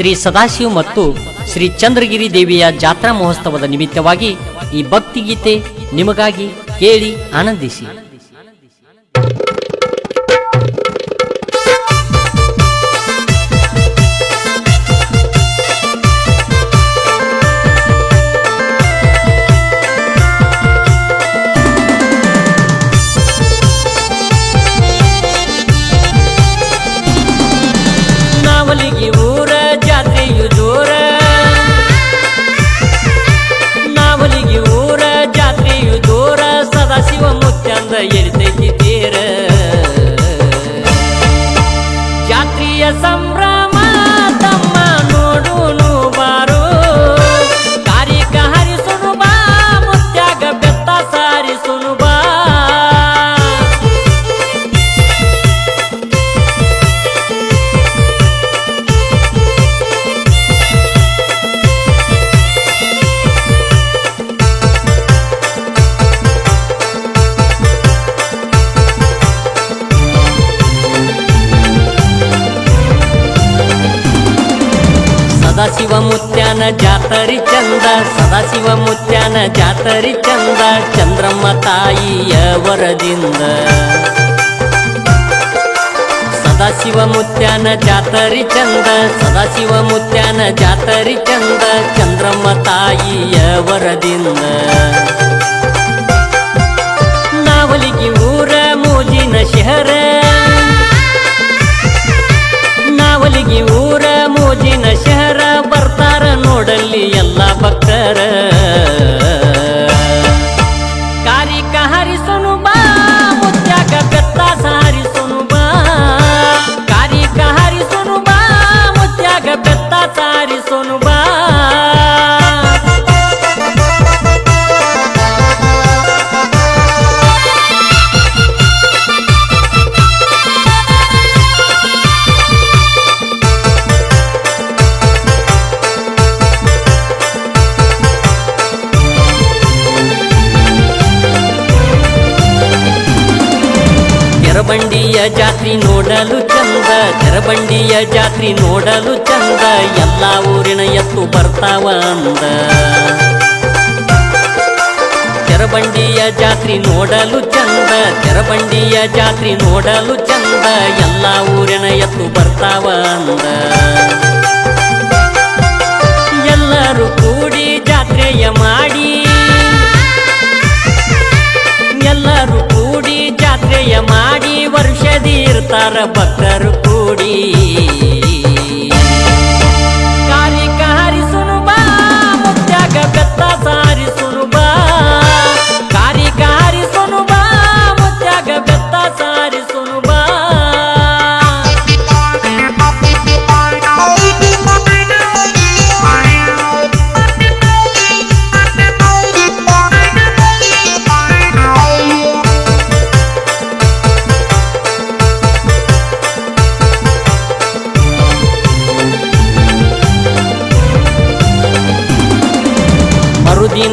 ಶ್ರೀ ಸದಾಶಿವ ಮತ್ತು ಶ್ರೀ ಚಂದ್ರಗಿರಿ ದೇವಿಯ ಜಾತ್ರಾ ಮಹೋತ್ಸವದ ನಿಮಿತ್ತವಾಗಿ ಈ ಭಕ್ತಿಗೀತೆ ನಿಮಗಾಗಿ ಕೇಳಿ ಆನಂದಿಸಿ. ಸದಾಶಿವ ಮುತ್ಯಾನ, ಜಾತರಿ ಚಂದ. ಸದಾಶಿವ ಮುತ್ಯಾನ ಜಾತರಿ ಚಂದ. ಚಂದ್ರಮ್ಮ ತಾಯಿಯ ವರದಿಂದ. ಸದಾಶಿವ ಮುತ್ಯಾನ ಜಾತರಿ ಚಂದ. ಸದಾಶಿವ ಮುತ್ಯಾನ ಜಾತರಿ ಚಂದ. ಚಂದ್ರಮ್ಮ ತಾಯಿಯ ವರದಿಂದ. ನಾವಲಿಗೆ ಊರ, ಮೂಜಿನ ಶಹರ. ಜಾತ್ರಿ ನೋಡಲು ಚಂದ ಜರಬಂಡಿಯ ಜಾತ್ರಿ ನೋಡಲು ಚಂದ, ಎಲ್ಲ ಊರಿನ ಎತ್ತು ಬರ್ತಾವ ಅಂದ. ಜರಬಂಡಿಯ ಜಾತ್ರಿ ನೋಡಲು ಚಂದ ಜರಬಂಡಿಯ ಜಾತ್ರಿ ನೋಡಲು ಚಂದ, ಎಲ್ಲ ಊರಿನ ಎತ್ತು ಬರ್ತಾವ ಅಂದ. ಎಲ್ಲರೂ ಕೂಡಿ ಜಾತ್ರೆಯ ಮಾಡಿ ಇರ್ತಾರ ಭಕ್ತರು.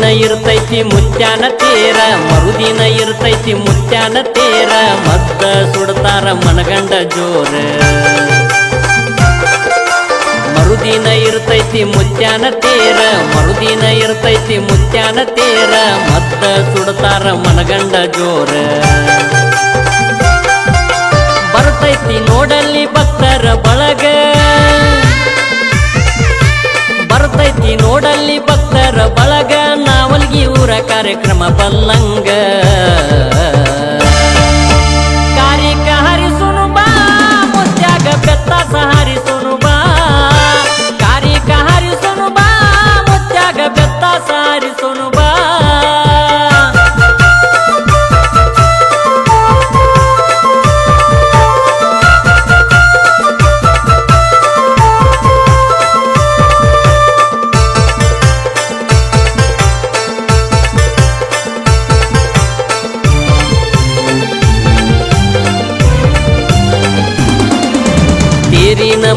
ಇರ್ತೈತಿ ಮುತ್ಯಾನ ತೇರ, ಮರುದಿನ ಇರ್ತೈತಿ ಮುತ್ಯಾನ ತೇರ ಮತ್ತ ಸುಡ್ತಾರ ಮನಗಂಡ ಜೋರ. ಮರುದಿನ ಇರ್ತೈತಿ ಮುತ್ಯಾನ ತೇರ, ಮರುದಿನ ಇರ್ತೈತಿ ಮುತ್ಯಾನ ತೇರ ಮತ್ತ ಸುಡ್ತಾರ ಮನಗಂಡ ಜೋರ. ಬರ್ತೈತಿ ನೋಡಲ್ಲಿ ಭಕ್ತರ ಬಳಗ. ಕಾರ್ಯಕ್ರಮ ಬಲ್ಲಂಗ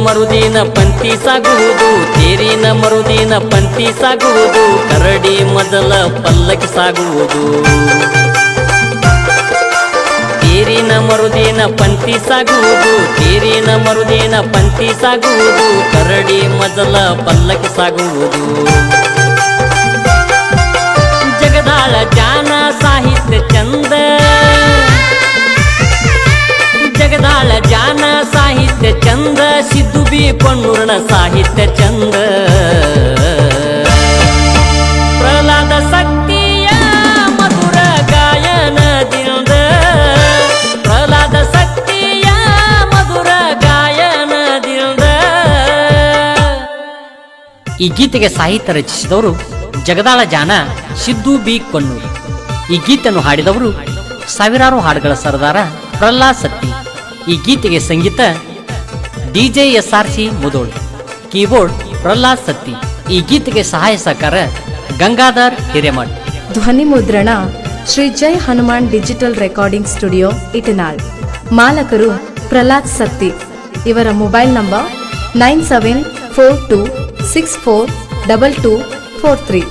ಮರುದಿನ ಪಂಥಿ ಸಾಗುವುದು, ತೇರಿನ ಮರುದಿನ ಪಂಥಿ ಸಾಗುವುದು, ಕರಡಿ ಮೊದಲ ಪಲ್ಲಕ್ಕಿ ಸಾಗುವುದು. ತೇರಿನ ಮರುದಿನ ಪಂಥಿ ಸಾಗುವುದು, ತೇರಿನ ಮರುದಿನ ಪಂಥಿ ಸಾಗುವುದು, ಕರಡಿ ಮೊದಲ ಪಲ್ಲಕ್ಕಿ ಸಾಗುವುದು. ಜಗದಾಳ ಜಾನ ಸಾಹಿತ್ಯ ಚಂದ ಸಿದ್ದು ಬಿ ಪಣ್ಣೂರ್ಣ ಸಾಹಿತ್ಯ ಚಂದ. ಪ್ರಹ್ಲಾದ ಶಕ್ತಿಯ ಮಧುರ ಗಾಯನದಿಂದ ಪ್ರಹ್ಲಾದ ಶಕ್ತಿಯ ಮಧುರ ಗಾಯನ ಗಾಯನದಿಂದ ಈ ಗೀತೆಗೆ ಸಾಹಿತ್ಯ ರಚಿಸಿದವರು ಜಗದಾಳ ಜಾನ, ಸಿದ್ದು ಬಿ ಪನ್ನೂರು ಈ ಗೀತೆಯನ್ನು ಹಾಡಿದವರು ಸಾವಿರಾರು ಹಾಡುಗಳ ಸರದಾರ ಪ್ರಹ್ಲಾದ್ ಸತ್ತಿ ಈ ಗೀತೆಗೆ ಸಂಗೀತ DJ S R C Mudhol. Keyboard Prahlad Satti. ಈ ಗೀತೆಗೆ ಸಹಾಯ ಸಹಕಾರ ಗಂಗಾಧರ್ ಹಿರೇಮಠ್. ಧ್ವನಿ ಮುದ್ರಣ Shri Jai Hanuman digital recording studio, Itnal. ಮಾಲಕರು Prahlad Satti. ಇವರ mobile number nine seven four two six four double two four three.